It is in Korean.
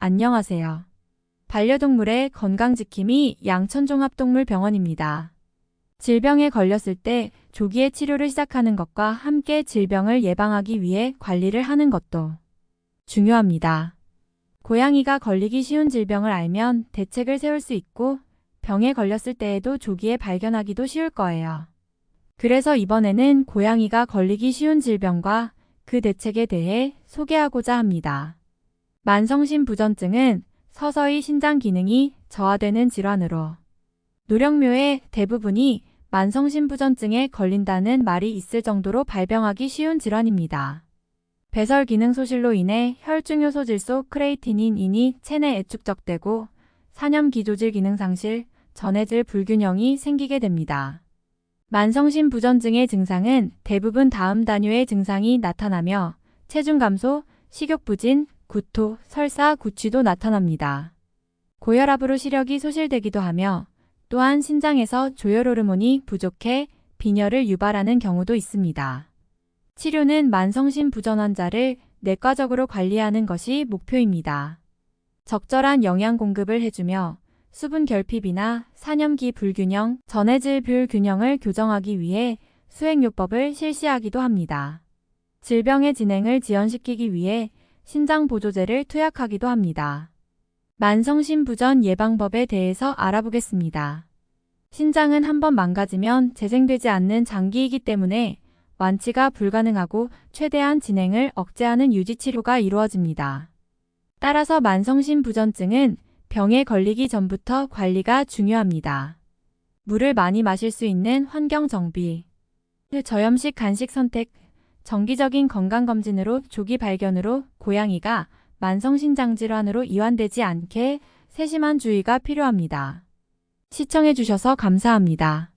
안녕하세요. 반려동물의 건강지킴이 양천종합동물병원입니다. 질병에 걸렸을 때 조기에 치료를 시작하는 것과 함께 질병을 예방하기 위해 관리를 하는 것도 중요합니다. 고양이가 걸리기 쉬운 질병을 알면 대책을 세울 수 있고 병에 걸렸을 때에도 조기에 발견하기도 쉬울 거예요. 그래서 이번에는 고양이가 걸리기 쉬운 질병과 그 대책에 대해 소개하고자 합니다. 만성심부전증은 서서히 신장 기능이 저하되는 질환으로 노령묘의 대부분이 만성심부전증에 걸린다는 말이 있을 정도로 발병하기 쉬운 질환입니다. 배설 기능 소실로 인해 혈중요소 질소 크레이티닌인이 체내에 축적되고 사념 기조질 기능 상실, 전해질 불균형이 생기게 됩니다. 만성심 부전증의 증상은 대부분 다음 단유의 증상이 나타나며 체중 감소, 식욕 부진, 구토, 설사, 구취도 나타납니다. 고혈압으로 시력이 소실되기도 하며 또한 신장에서 조혈 호르몬이 부족해 빈혈을 유발하는 경우도 있습니다. 치료는 만성심 부전 환자를 내과적으로 관리하는 것이 목표입니다. 적절한 영양 공급을 해주며 수분 결핍이나 사념기 불균형, 전해질 불균형을 교정하기 위해 수행요법을 실시하기도 합니다. 질병의 진행을 지연시키기 위해 신장 보조제를 투약하기도 합니다. 만성심부전 예방법에 대해서 알아보겠습니다. 신장은 한번 망가지면 재생되지 않는 장기이기 때문에 완치가 불가능하고 최대한 진행을 억제하는 유지치료가 이루어집니다. 따라서 만성심부전증은 병에 걸리기 전부터 관리가 중요합니다. 물을 많이 마실 수 있는 환경 정비, 저염식 간식 선택, 정기적인 건강검진으로 조기 발견으로 고양이가 만성신장 질환으로 이완되지 않게 세심한 주의가 필요합니다. 시청해주셔서 감사합니다.